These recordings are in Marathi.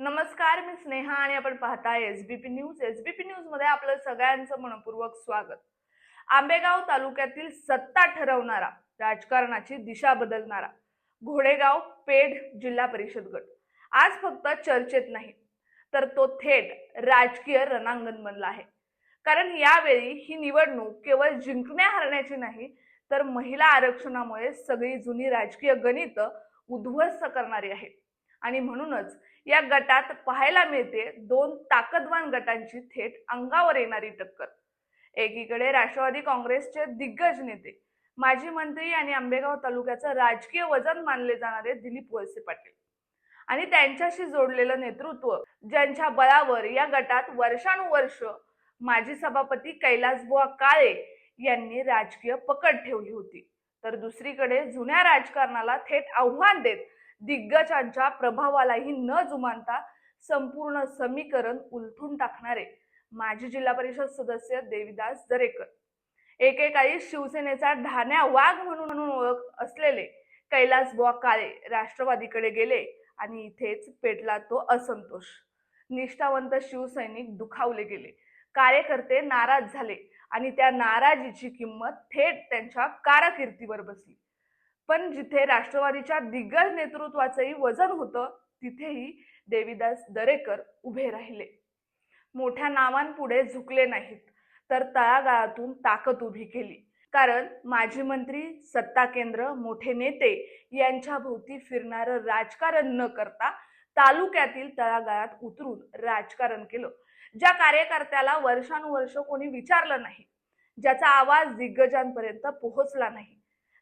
नमस्कार मी स्नेहा आणि आपण पाहताय एसबीपी न्यूज एसबीपी न्यूजमध्ये आपलं सगळ्यांचं मनपूर्वक स्वागत. आंबेगाव तालुक्यातील सत्ता ठरवणारा राजकारणाची दिशा बदलणारा घोडेगाव पेठ जिल्हा परिषद गट. आज फक्त चर्चेत नाही तर तो थेट राजकीय रणांगण बनला आहे. कारण यावेळी ही निवडणूक केवळ जिंकण्या हरण्याची नाही तर महिला आरक्षणामुळे सगळी जुनी राजकीय गणित उद्ध्वस्त करणारी आहे. आणि म्हणूनच या गटात पाहायला मिळते दोन ताकदवान गटांची थेट अंगावर येणारी टक्कर. एकीकडे राष्ट्रवादी काँग्रेसचे दिग्गज नेते माजी मंत्री आणि आंबेगाव तालुक्याचं राजकीय वजन मानले जाणारे दिलीप वळसे पाटील आणि त्यांच्याशी जोडलेलं नेतृत्व ज्यांच्या बळावर या गटात वर्षानुवर्ष माजी सभापती कैलासबुवा काळे यांनी राजकीय पकड ठेवली होती. तर दुसरीकडे जुन्या राजकारणाला थेट आव्हान देत दिग्गजांच्या प्रभावालाही न जुमानता संपूर्ण समीकरण उलथून टाकणारे माजी जिल्हा परिषद सदस्य देविदास दरेकर. एकेकाळी शिवसेनेचा ढाण्या वाघ म्हणून म्हणून ओळख असलेले कैलास बुवा काळे राष्ट्रवादीकडे गेले आणि इथेच पेटला तो असंतोष. निष्ठावंत शिवसैनिक दुखावले गेले. कार्यकर्ते नाराज झाले आणि त्या नाराजीची किंमत थेट त्यांच्या कारकिर्दीवर बसली. पण जिथे राष्ट्रवादीच्या दिग्गज नेतृत्वाचंही वजन होतं तिथेही देवीदास दरेकर उभे राहिले. मोठ्या नावांपुढे झुकले नाहीत तर तळागाळातून ताकद उभी केली. कारण माजी मंत्री सत्ता केंद्र मोठे नेते यांच्या भोवती फिरणारं राजकारण न करता तालुक्यातील तळागाळात उतरून राजकारण केलं ज्या कार्यकर्त्याला वर्षानुवर्ष कोणी विचारलं नाही ज्याचा आवाज दिग्गजांपर्यंत पोहोचला नाही.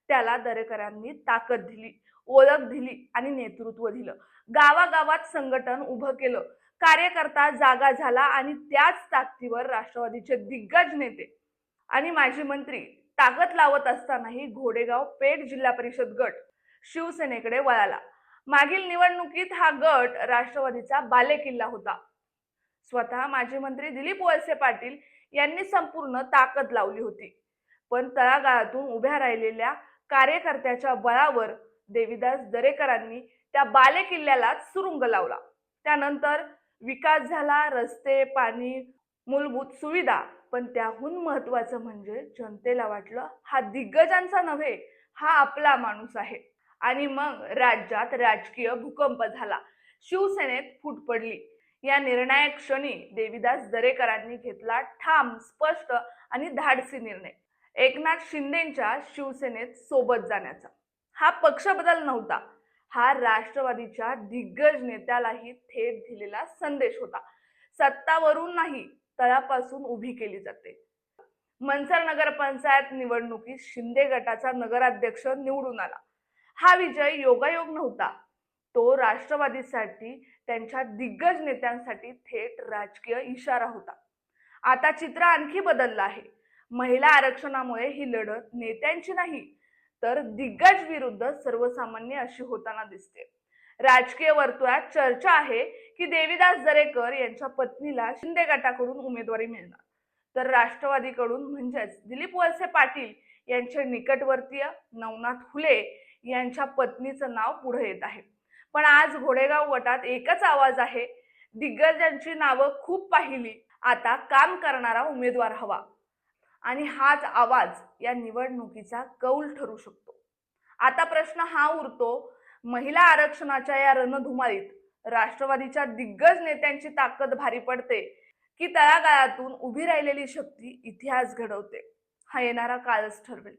त्याला दरेकरांनी ताकद दिली ओळख दिली आणि नेतृत्व दिलं. गावागावात संघटन उभं केलं. कार्यकर्ता जागा झाला आणि त्याच ताकदीवर राष्ट्रवादीचे दिग्गज नेते आणि माजी मंत्री ताकद लावत असतानाही घोडेगाव पेठ जिल्हा परिषद गट शिवसेनेकडे वळाला. मागील निवडणुकीत हा गट राष्ट्रवादीचा बालेकिल्ला होता. स्वतः माजी मंत्री दिलीप वळसे पाटील यांनी संपूर्ण ताकद लावली होती. पण तळागाळातून उभ्या राहिलेल्या कार्यकर्त्याच्या बळावर देवीदास दरेकरांनी त्या बालेकिल्ल्याला सुरुंग लावला. त्यानंतर विकास झाला रस्ते पाणी मूलभूत सुविधा पण त्याहून महत्वाचं म्हणजे जनतेला वाटलं हा दिग्गजांचा नव्हे हा आपला माणूस आहे. आणि मग राज्यात राजकीय भूकंप झाला. शिवसेनेत फूट पडली. या निर्णायक क्षणी देवीदास दरेकरांनी घेतला ठाम स्पष्ट आणि धाडसी निर्णय. एकनाथ शिंदेच्या शिवसेनेत सोबत जाण्याचा. हा पक्ष बदल नव्हता. हा राष्ट्रवादीच्या दिग्गज नेत्यालाही थेट दिलेला संदेश होता. सत्तावरून नाही तळापासून उभी केली जाते. मनसर नगरपंचायत निवडणुकीत शिंदे गटाचा नगराध्यक्ष निवडून आला. हा विजय योगायोग नव्हता. तो राष्ट्रवादीसाठी त्यांच्या दिग्गज नेत्यांसाठी थेट राजकीय इशारा होता. आता चित्र आणखी बदललं आहे. महिला आरक्षणामुळे ही लढत नेत्यांची नाही तर दिग्गज विरुद्ध सर्वसामान्य अशी होताना दिसते. राजकीय वर्तुळात चर्चा आहे की देवीदास दरेकर यांच्या पत्नीला शिंदे गटाकडून उमेदवारी मिळणार. तर राष्ट्रवादीकडून म्हणजेच दिलीप वळसे पाटील यांचे निकटवर्तीय नवनाथ फुले यांच्या पत्नीचं नाव पुढे येत आहे. पण आज घोडेगाव गटात एकच आवाज आहे दिग्गजांची नावं खूप पाहिली आता काम करणारा उमेदवार हवा. आणि हाच आवाज या निवडणुकीचा कौल ठरू शकतो. आता प्रश्न हा उरतो महिला आरक्षणाच्या या रणधुमाळीत राष्ट्रवादीच्या दिग्गज नेत्यांची ताकद भारी पडते की तळागाळातून उभी राहिलेली शक्ती इतिहास घडवते. हा येणारा काळच ठरवेल.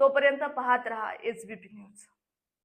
तोपर्यंत पाहत रहा एसबीपी न्यूज.